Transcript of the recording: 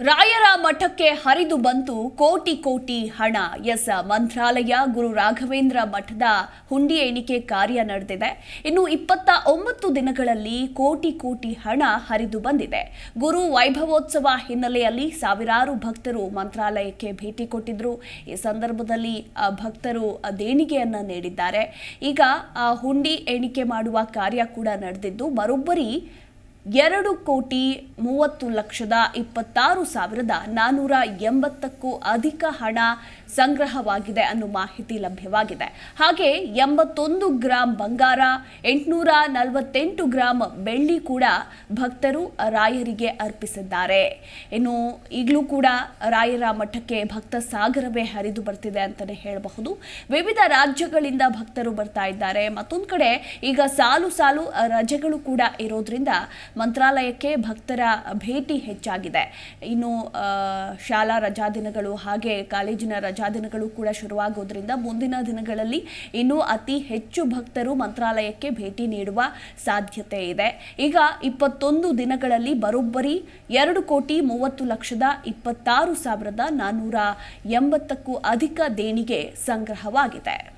ರಾಯರ ಮಠಕ್ಕೆ ಹರಿದು ಬಂತು ಕೋಟಿ ಕೋಟಿ ಹಣ. ಎಸ್, ಮಂತ್ರಾಲಯ ಗುರು ರಾಘವೇಂದ್ರ ಮಠದ ಹುಂಡಿ ಎಣಿಕೆ ಕಾರ್ಯ ನಡೆದಿದೆ. ಇನ್ನು ಇಪ್ಪತ್ತ ಒಂಬತ್ತು ದಿನಗಳಲ್ಲಿ ಕೋಟಿ ಕೋಟಿ ಹಣ ಹರಿದು ಬಂದಿದೆ. ಗುರು ವೈಭವೋತ್ಸವ ಹಿನ್ನೆಲೆಯಲ್ಲಿ ಸಾವಿರಾರು ಭಕ್ತರು ಮಂತ್ರಾಲಯಕ್ಕೆ ಭೇಟಿ ಕೊಟ್ಟಿದ್ರು. ಈ ಸಂದರ್ಭದಲ್ಲಿ ಭಕ್ತರು ದೇಣಿಗೆಯನ್ನ ನೀಡಿದ್ದಾರೆ. ಈಗ, ಆ, ಹುಂಡಿ ಎಣಿಕೆ ಮಾಡುವ ಕಾರ್ಯ ಕೂಡ ನಡೆದಿದ್ದು ಬರೋಬ್ಬರಿ ಎರಡು ಕೋಟಿ ಮೂವತ್ತು ಲಕ್ಷದ ಇಪ್ಪತ್ತಾರು ಸಾವಿರದ ನಾನ್ನೂರ ಎಂಬತ್ತಕ್ಕೂ ಅಧಿಕ ಹಣ ಸಂಗ್ರಹವಾಗಿದೆ ಅನ್ನೋ ಮಾಹಿತಿ ಲಭ್ಯವಾಗಿದೆ. ಹಾಗೆ ಎಂಬತ್ತೊಂದು ಗ್ರಾಂ ಬಂಗಾರ, ಎಂಟುನೂರ ನಲವತ್ತೆಂಟು ಗ್ರಾಂ ಬೆಳ್ಳಿ ಕೂಡ ಭಕ್ತರು ರಾಯರಿಗೆ ಅರ್ಪಿಸಿದ್ದಾರೆ. ಇನ್ನು ಈಗಲೂ ಕೂಡ ರಾಯರ ಮಠಕ್ಕೆ ಭಕ್ತ ಸಾಗರವೇ ಹರಿದು ಬರ್ತಿದೆ ಅಂತಲೇ ಹೇಳಬಹುದು. ವಿವಿಧ ರಾಜ್ಯಗಳಿಂದ ಭಕ್ತರು ಬರ್ತಾ ಇದ್ದಾರೆ. ಮತ್ತೊಂದು ಕಡೆ ಈಗ ಸಾಲು ಸಾಲು ರಜೆಗಳು ಕೂಡ ಇರೋದ್ರಿಂದ ಮಂತ್ರಾಲಯಕ್ಕೆ ಭಕ್ತರ ಭೇಟಿ ಹೆಚ್ಚಾಗಿದೆ. ಇನ್ನು ಶಾಲಾ ರಜಾ ರಜಾದಿನಗಳು ಹಾಗೆ ಕಾಲೇಜಿನ ರಜಾದಿನಗಳು ಕೂಡ ಶುರುವಾಗೋದ್ರಿಂದ ಮುಂದಿನ ದಿನಗಳಲ್ಲಿ ಇನ್ನೂ ಅತಿ ಹೆಚ್ಚು ಭಕ್ತರು ಮಂತ್ರಾಲಯಕ್ಕೆ ಭೇಟಿ ನೀಡುವ ಸಾಧ್ಯತೆ ಇದೆ. ಈಗ ಇಪ್ಪತ್ತೊಂದು ದಿನಗಳಲ್ಲಿ ಬರೋಬ್ಬರಿ ಎರಡು ಕೋಟಿ ಮೂವತ್ತು ಲಕ್ಷದ ಇಪ್ಪತ್ತಾರು ಸಾವಿರದ ನಾನ್ನೂರ ಎಂಬತ್ತಕ್ಕೂ ಅಧಿಕ ದೇಣಿಗೆ ಸಂಗ್ರಹವಾಗಿದೆ.